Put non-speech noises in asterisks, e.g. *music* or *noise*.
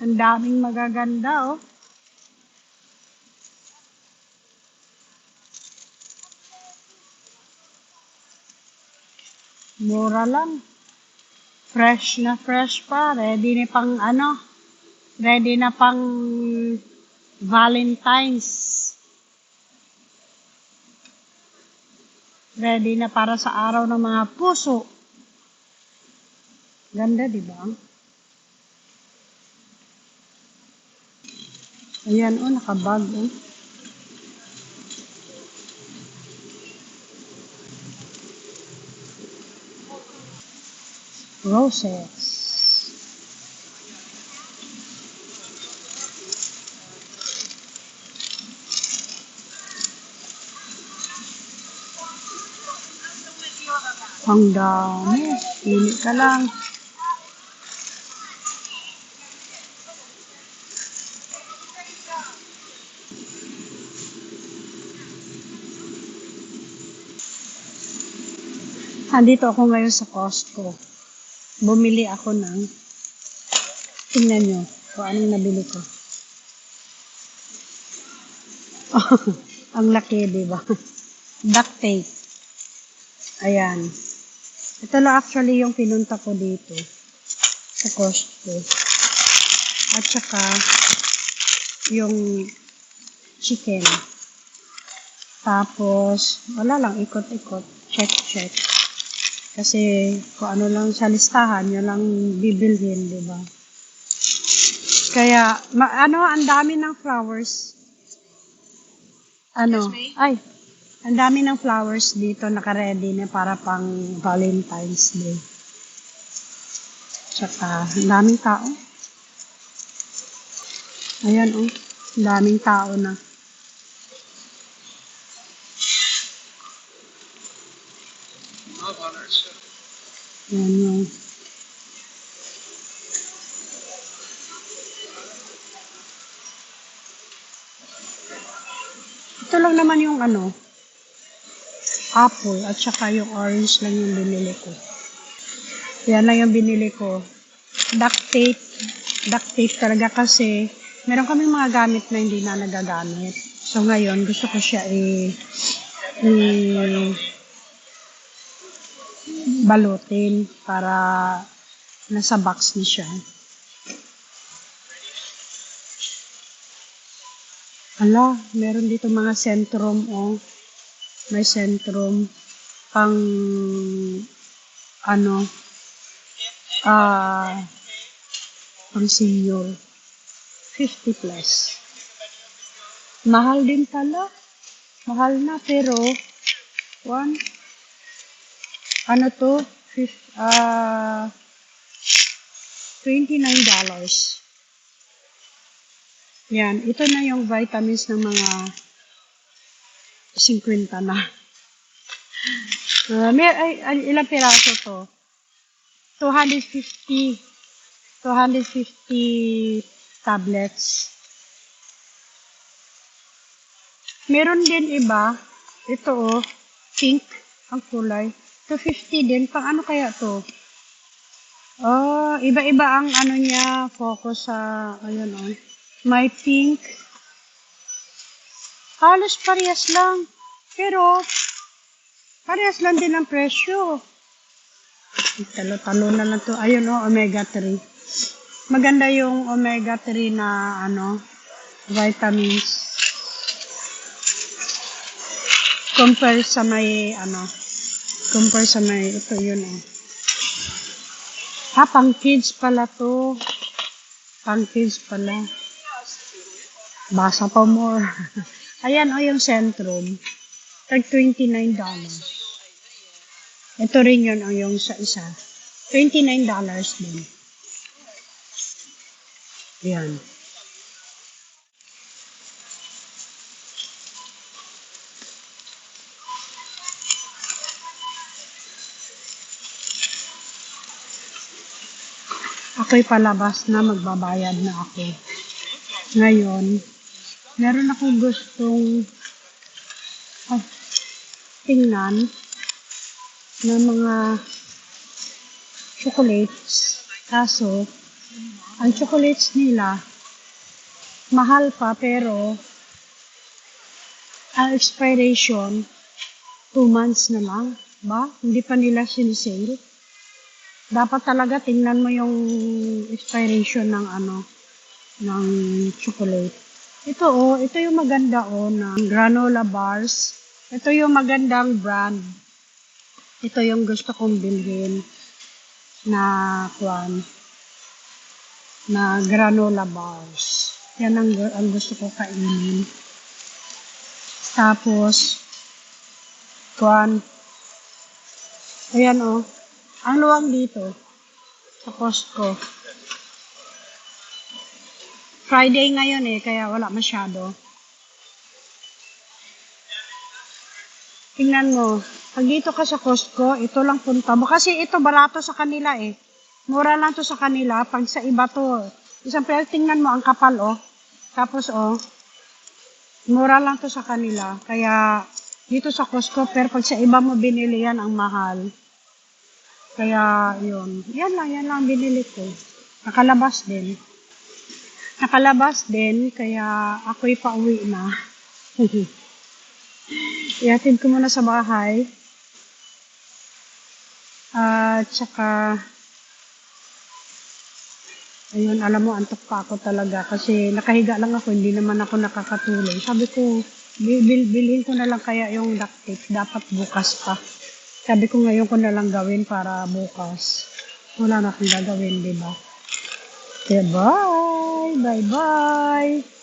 Ang daming magaganda, oh. Mura lang. Fresh na fresh pa. Ready na pang ano. Ready na pang Valentine's. Ready na para sa araw ng mga puso. Ganda, di ba? Ayan, oh, nakabag, oh. Roses. Ang dami. Pili ka lang. Andito ako ngayon sa Costco. Bumili ako ng tingnan nyo kung anong nabili ko. *laughs* ang laki, di ba? Duct tape. Ayan. Ito lang actually yung pinunta ko dito sa Costco. At saka yung chicken. Tapos, wala lang, ikot-ikot. Check, check. Kasi kung ano lang sa listahan, yun lang bibilhin, di ba? Kaya, ma- ano, ang dami ng flowers. Ano? Ay, ang dami ng flowers dito nakaready na para pang Valentine's Day. Tsaka, ang daming tao. Ayan, oh. Ang daming tao na. Ayan yung Ito lang naman yung ano, apple at saka yung orange lang yung binili ko. Yan lang yung binili ko. Duct tape. Duct tape talaga kasi meron kami mga gamit na hindi na nagagamit. So ngayon gusto ko siya i, i balutin para nasa box na siya. Ala, meron dito mga sentrum, oh. May sentrum pang, ano, ah, pang senior. 50 plus. Mahal din pala. Mahal na, pero, one, ano to, fif, ah, $29. Yan, ito na yung vitamins ng mga 50 na. Uh, may, ay, ay, ilang piraso to? 250. 250 tablets. Meron din iba. Ito oh, pink ang kulay. 250 din. Pang ano kaya to? Oh, iba-iba ang ano niya, focus sa, ayun oh. May pink. Halos parehas lang. Pero, parehas lang din ang presyo. Talo-talo na lang to. Ayun o, omega 3. Maganda yung omega 3 na, ano, vitamins. Compare sa may, ano, compare sa may, ito yun o. Ah, pang kids pala to. Pang kids pala. Basa pa more. *laughs* Ayan o yung Centrum. Tag $29. Ito rin yun o yung sa isa. $29 din. Ayan. Ako'y palabas na magbabayad na ako. Ngayon, meron akong gustong ah, tingnan ng mga chocolates. Kaso, Ang chocolates nila, mahal pa pero ang expiration, two months na lang. Ba? Hindi pa nila sinisale. Dapat talaga tingnan mo yung expiration ng ano, ng chocolate. Ito oh, ito yung maganda oh, na granola bars. Ito yung magandang brand. Ito yung gusto kong bilhin na kwan na granola bars. Yan ang, ang gusto ko kainin. Tapos, kwan, ayan oh, ang luwang dito, sa Costco. Friday ngayon eh, kaya wala masyado. Tingnan mo, pag dito ka sa Costco, ito lang punta mo. Kasi ito barato sa kanila eh. Mura lang to sa kanila. Pag sa iba to, isang pero tingnan mo ang kapal oh. Tapos oh, mura lang to sa kanila. Kaya dito sa Costco, pero pag sa iba mo binili yan, ang mahal. Kaya yun. Yan lang, yan lang binili ko. Nakalabas din. Nakalabas din, kaya ako'y pauwi na. *laughs* Ihatid ko muna sa bahay. At saka, ayun, alam mo, antok pa ako talaga. Kasi nakahiga lang ako, hindi naman ako nakakatulog. Sabi ko, bil bil bilhin ko na lang kaya yung duct tape. Dapat bukas pa. Sabi ko ngayon ko na lang gawin para bukas. Wala na akong gagawin, di ba? Okay, bye! Bye-bye!